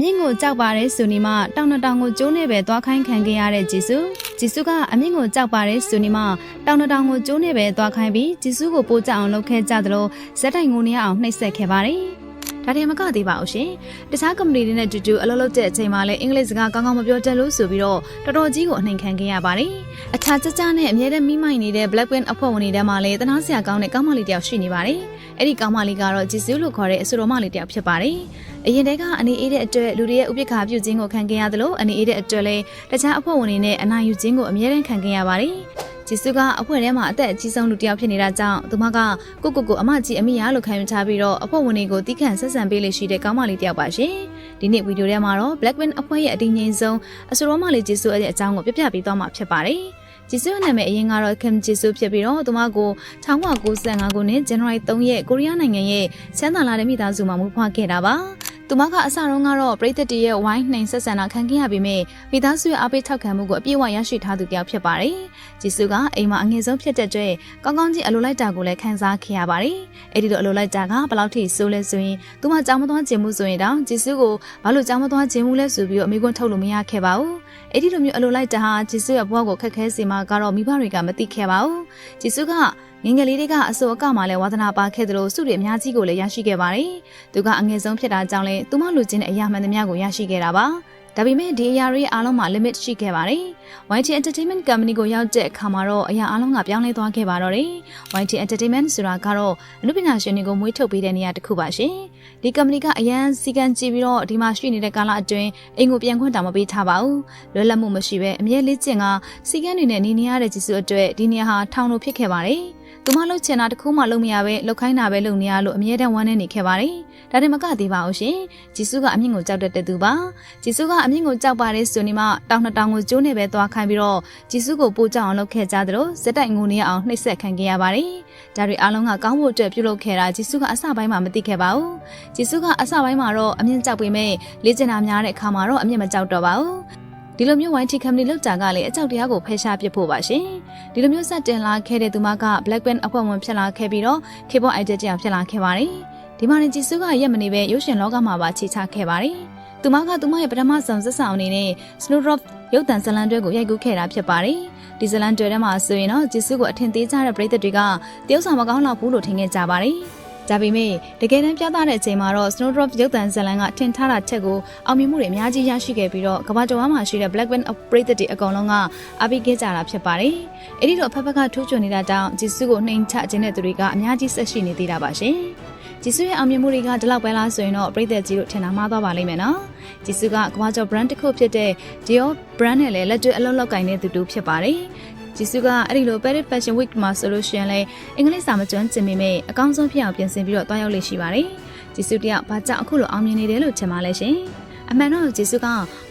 မြင့်ကိုကြောက်ပါတယ်ဆိုနေမှတောင်နှတောင်ကိုကျိုးနေပဲသွားခိုင်းခံခဲ့ရတဲ့ဂျေစုဂျေစုကအမြင့်ကိုကြောက်ပါတယ်ဆိုနေမှတောင်နှတောင်ကိုကျိုးနေပဲသွားခိုင်းပြီးဂျေစုကိုပို့ကြအောင်လုပ်ခဲ့ကြသလိုဇက်တိုင်ငိုနေရအောင်နှိပ်စက်ခဲ့ပါတယ် ဒါတည်းမကသေးပါဘူးရှင်တခြားကုမ္ပဏီတွေနဲ့တူတူအလုပ်လုပ်တဲ့အချိန်မှာလည်းအင်္ဂလိပ်စကားကောင်းကောင်းမပြောတတ်လို့ဆိုပြီးတော့တော်တော်ကြီးကိုအနှိမ်ခံခဲ့ရပါတယ်အခြားကြကြနဲ့အမြဲတမ်းမိမိုင်နေတဲ့ Blackpink အဖွဲ့ဝင်တွေထဲမှာလည်းတနာစရာကောင်းတဲ့ကောင်းမလေးတစ်ယောက်ရှိနေပါတယ်အဲ့ဒီကောင်းမလေးကတော့ဂျီဆူလို့ခေါ်တဲ့အဆိုတော်မလေးတစ်ယောက်ဖြစ်ပါတယ်အရင်တည်းကအနေအေးတဲ့အတွက်လူတွေရဲ့ဥပိ္ပခာပြုခြင်းကိုခံခဲ့ရသလိုအနေအေးတဲ့အတွက်လည်းတခြားအဖွဲ့ဝင်တွေနဲ့အနိုင်ယူခြင်းကိုအမြဲတမ်းခံခဲ့ရပါတယ် ဂျီဆူကအဖွဲ့ထဲမှာအသက်အကြီးဆုံးလူတစ်ယောက်ဖြစ်နေတာကြောင့်သူမကကိုကိုကိုအမကြီးအမိရလို့ခံယူထားပြီးတော့အဖွဲ့ဝင်တွေကိုတီးခန့်ဆက်ဆံပေးလို့ရှိတဲ့ကောင်းမလေးတစ်ယောက်ပါရှင်ဒီနေ့ဗီဒီယိုထဲမှာတော့ Blackpink အဖွဲ့ရဲ့အတင်းငိမ်ဆုံးအဆိုတော်မလေးဂျီဆူရဲ့အကြောင်းကိုပြပြပေးသွားမှာဖြစ်ပါတယ်ဂျီဆူရဲ့နာမည်အရင်ကတော့ Kim Jisoo ဖြစ်ပြီးတော့သူမကို1995ခုနှစ် January 3ရက်ကိုရီးယားနိုင်ငံရဲ့ချမ်းသာလာတဲ့မိသားစုမှာမွေးဖွားခဲ့တာပါ သူမကအစတုန်းကတော့ပြည်သက်တရဲ့ဝိုင်းနှိမ်ဆက်ဆံတာခံခဲ့ရပေမဲ့မိသားစုရဲ့အားပေးထောက်ခံမှုကိုအပြည့်အဝရရှိထားသူတယောက်ဖြစ်ပါတယ်။ဂျီဆူကအိမ်မှာအငယ်ဆုံးဖြစ်တဲ့အတွက်ကောင်းကောင်းကြီးအလိုလိုက်တာကိုလည်းခံစားခဲ့ရပါတယ်။အဲ့ဒီလိုအလိုလိုက်တာကဘယ်လောက်ထိဆိုးလဲဆိုရင်သူမကြောင်မသွားခြင်းမှုဆိုရင်တောင်ဂျီဆူကိုဘာလို့ကြောင်မသွားခြင်းမှုလဲဆိုပြီးတော့အမေကွန်းထုတ်လို့မရခဲ့ပါဘူး။အဲ့ဒီလိုမျိုးအလိုလိုက်တာဟာဂျီဆူရဲ့ဘဝကိုခက်ခဲစေမှာကတော့မိဘတွေကမသိခဲ့ပါဘူး။ဂျီဆူက ငငယ်လေးတွေကအစိုးအကမှလည်းဝါသနာပါခဲ့သလိုစုတွေအများကြီးကိုလည်းရရှိခဲ့ပါတယ်။သူကအငယ်ဆုံးဖြစ်တာကြောင့်လည်းသူမလူချင်းတဲ့အရာမှန်သမျှကိုရရှိခဲ့တာပါ။ဒါပေမဲ့ဒီအရာတွေအားလုံးမှာ limit ရှိခဲ့ပါတယ်။ YT Entertainment Company ကိုရောက်တဲ့အခါမှာတော့အရာအားလုံးကပြောင်းလဲသွားခဲ့ပါတော့တယ်။ YT Entertainment ဆိုတာကတော့အနုပညာရှင်တွေကိုမွေးထုတ်ပေးတဲ့နေရာတစ်ခုပါရှင်။ဒီ company ကအရန်စီကံကြည့်ပြီးတော့ဒီမှာရှိနေတဲ့ကာလအတွင်းအိမ်ကိုပြန်ခွင့်တောင်မပေးထားပါဘူး။လွယ်လပ်မှုမရှိဘဲအမြဲလေးကျင်ကစီကံတွေနဲ့နေနေရတဲ့ကြီးစုအတွက်ဒီနေရာဟာထောင်လိုဖြစ်ခဲ့ပါတယ်။ သူမလှုပ်ချင်တာတခုမှလုပ်မရပဲလှုပ်ခိုင်းတာပဲလုပ်နေရလို့အမြဲတမ်းဝမ်းနေနေခဲ့ပါတယ်။ဒါတင်မကသေးပါဘူးရှင်။ဂျီစုကအမြင့်ကိုကြောက်တတ်တဲ့သူပါ။ဂျီစုကအမြင့်ကိုကြောက်ပါတယ်ဆိုနေမှတောင်နှစ်တောင်ကိုကျိုးနေပဲသွားခိုင်းပြီးတော့ဂျီစုကိုပို့ကြအောင်လုပ်ခဲ့ကြသလိုစက်တိုက်ငိုနေအောင်နှိပ်စက်ခံခဲ့ရပါတယ်။ဒါတွေအားလုံးကကောင်းဖို့အတွက်ပြုလုပ်ခဲ့တာဂျီစုကအစပိုင်းမှာမသိခဲ့ပါဘူး။ဂျီစုကအစပိုင်းမှာတော့အမြင့်ကြောက်ပေမဲ့လေ့ကျင့်တာများတဲ့အခါမှာတော့အမြင့်မကြောက်တော့ပါဘူး။ ဒီလိုမျိုး YT company လောက်တာကလည်းအကြောက်တရားကိုဖယ်ရှားပစ်ဖို့ပါရှင်ဒီလိုမျိုးစတင်လာခဲ့တဲ့သူမက Blackpink အဖွဲ့ဝင်ဖြစ်လာခဲ့ပြီးတော့ K-pop idol ကြောင်ဖြစ်လာခဲ့ပါတယ်ဒီမှာရင်ကြည်စုကရက်မနေပဲရုပ်ရှင်လောကမှာပါခြေချခဲ့ပါတယ်သူမကသူမရဲ့ပထမဆုံးဇက်ဆောင်အနေနဲ့ Snowdrop ရုပ်တံဇလန်တွဲကိုရိုက်ကူးခဲ့တာဖြစ်ပါတယ်ဒီဇလန်တွဲထဲမှာဆိုရင်တော့ကြည်စုကိုအထင်သေးကြတဲ့ပရိသတ်တွေကတယောက်ဆောင်မကောင်းတော့ဘူးလို့ထင်ခဲ့ကြပါတယ် ဒါပေမဲ့တကယ်တမ်းပြသတဲ့အချိန်မှာတော့ Snowdrop ရုပ်သံဇာတ်လမ်းကထင်ထားတာချက်ကိုအောင်မြင်မှုတွေအများကြီးရရှိခဲ့ပြီးတော့ကမ္ဘာကျော်မှာရှိတဲ့ Blackpink ပရိသတ်တွေအကောင်လုံးကအပိခဲ့ကြတာဖြစ်ပါတယ်။အဲဒီတော့အဖက်ဖက်ကထိုးချွန်နေတာတောင်ဂျီစုကိုနှိမ်ချခြင်းတဲ့သူတွေကအများကြီးဆက်ရှိနေသေးတာပါရှင်။ဂျီစုရဲ့အောင်မြင်မှုတွေကဒီလောက်ပဲလားဆိုရင်တော့ပရိသတ်ကြီးတို့ထင်တာမှားသွားပါလိမ့်မယ်နော်။ဂျီစုကကမ္ဘာကျော် brand တစ်ခုဖြစ်တဲ့ Dior brand နဲ့လည်းလက်တွေ့အလုပ်လုပ်ကိုင်နေတဲ့သူတူဖြစ်ပါတယ်။ ဂျီစုကအဲ့ဒီလို Paris Fashion Week မှာဆိုလို့ရှိရင်လည်းအင်္ဂလိပ်စာမကျွမ်းကျင်ပေမဲ့အကောင်းဆုံးဖြစ်အောင်ပြင်ဆင်ပြီးတော့တွားရောက်လေရှိပါတယ်။ဂျီစုတယောက်ဘာကြောင့်အခုလိုအောင်မြင်နေတယ်လို့ထင်ပါလဲရှင်။အမှန်တော့ဂျီစုက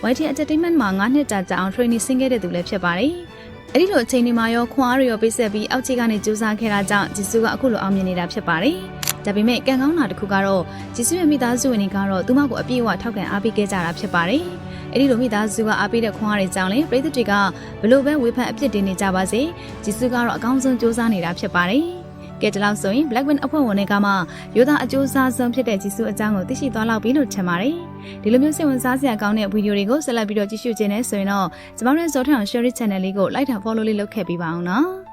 YT Entertainment မှာ9နှစ်ကြာကြာအောင် training ဆင်းခဲ့တဲ့သူလည်းဖြစ်ပါတယ်။အဲ့ဒီလိုအချိန်ဒီမှာရောခွန်အားတွေရောပေးဆက်ပြီးအောက်ခြေကနေကြိုးစားခဲ့တာကြောင့်ဂျီစုကအခုလိုအောင်မြင်နေတာဖြစ်ပါတယ်။ဒါပေမဲ့ကံကောင်းတာတစ်ခုကတော့ဂျီစုရဲ့မိသားစုဝင်တွေကတော့သူမကိုအပြည့်အဝထောက်ခံအားပေးခဲ့ကြတာဖြစ်ပါတယ်။ အဲ့ဒီလိုမိသားစုကအားပေးတဲ့ခွန်အားတွေကြောင့်လေပြည်သူတွေကဘလို့ပဲဝေဖန်အပြစ်တင်နေကြပါစေဂျီစုကတော့အကောင်းဆုံးစူးစမ်းနေတာဖြစ်ပါတယ်ကဲဒီလောက်ဆိုရင် Blackpink အဖွဲ့ဝင်တွေကမှရိုးသားအကျိုးစားဆုံးဖြစ်တဲ့ဂျီစုအကြောင်းကိုသိရှိသွားလောက်ပြီလို့ထင်ပါတယ်။ဒီလိုမျိုးစိတ်ဝင်စားစရာကောင်းတဲ့ဗီဒီယိုတွေကိုဆက်လက်ပြီးတော့ကြည့်ရှုခြင်းနဲ့ဆိုရင်တော့ကျမတို့ရဲ့ဇော်ထအောင် Share Channel လေးကို Like တာ Follow လေးလုပ်ခဲ့ပေးပါအောင်နော်။